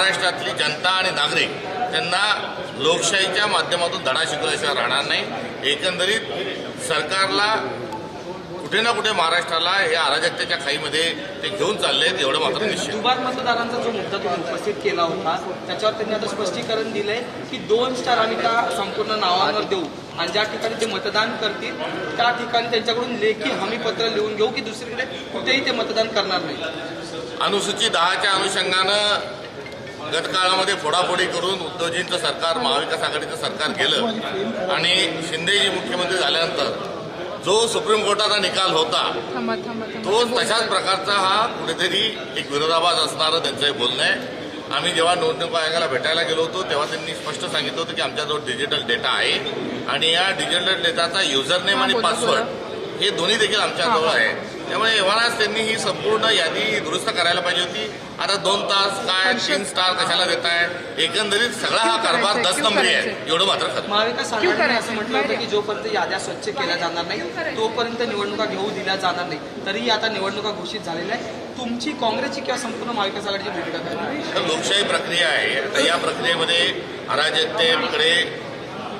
महाराष्ट्रातली जनता आणि नागरिक त्यांना लोकशाहीच्या माध्यमातून धडा शिकवल्याशिवाय राहणार नाही. एकंदरीत सरकारला कुठे ना कुठे महाराष्ट्राला हे अराजकतेच्या खाईमध्ये ते घेऊन चालले आहेत एवढं मात्र निश्चित. दुबार मतदारांचा जो मुद्दा तुम्ही उपस्थित केला होता त्याच्यावर त्यांनी आता स्पष्टीकरण दिलंय की दोन स्टार आम्ही त्या संपूर्ण नावांवर देऊ. आणि ज्या ठिकाणी ते मतदान करतील त्या ठिकाणी त्यांच्याकडून लेखी हमीपत्र लिहून घेऊ की दुसरीकडे कुठेही ते मतदान करणार नाही. अनुसूचित दहाच्या अनुषंगानं गत काळामध्ये फोडाफोडी करून उद्धवजींचं सरकार महाविकास आघाडीचं सरकार गेलं आणि शिंदेजी मुख्यमंत्री झाल्यानंतर जो सुप्रीम कोर्टाचा निकाल होता तो तशाच प्रकारचा हा कुठेतरी एक विरोधाभास असणारं त्यांचं हे बोलणं आहे. आम्ही जेव्हा निवडणूक आयोगाला भेटायला गेलो होतो तेव्हा त्यांनी स्पष्ट सांगितलं होतं की आमच्याजवळ डिजिटल डेटा आहे आणि या डिजिटल डेटाचा युजर नेम आणि पासवर्ड हे दोन्ही देखील आमच्याजवळ आहे. त्यामुळे एव्हानाच त्यांनी ही संपूर्ण यादी दुरुस्त करायला पाहिजे होती. आता दोन तास काय तीन स्टार कशाला देत आहे एकंदरीत सगळा हा कारभार? दस नंबरी आहे? एवढं मात्र खरं. महाविकास क्यों आघाडीने? असं म्हटलं होतं की जोपर्यंत याद्या स्वच्छ केल्या जाणार नाही तोपर्यंत निवडणुका घेऊ दिल्या जाणार नाही. तरीही आता निवडणुका घोषित झालेल्या आहे तुमची काँग्रेसची किंवा संपूर्ण महाविकास आघाडीची भूमिका काय? तर लोकशाही प्रक्रिया आहे. आता या प्रक्रियेमध्ये अराजकतेकडे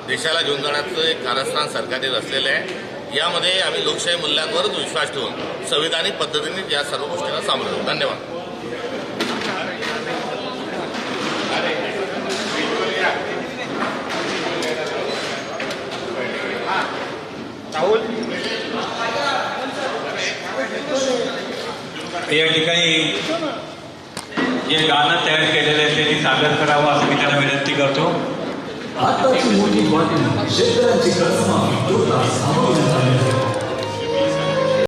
देशाला घेऊन जाण्याचं एक कारस्थान सरकारने रचलेलं आहे. यामध्ये आम्ही लोकशाही मूल्यांवरच विश्वास ठेवून संविधानिक पद्धतीने या सर्व गोष्टींना सामोरं धन्यवाद. या ठिकाणी जे गाणं तयार केलेलं आहे त्यांनी सादर करावं असं मी त्यांना विनंती करतो. आताची मोठी शेतकऱ्यांची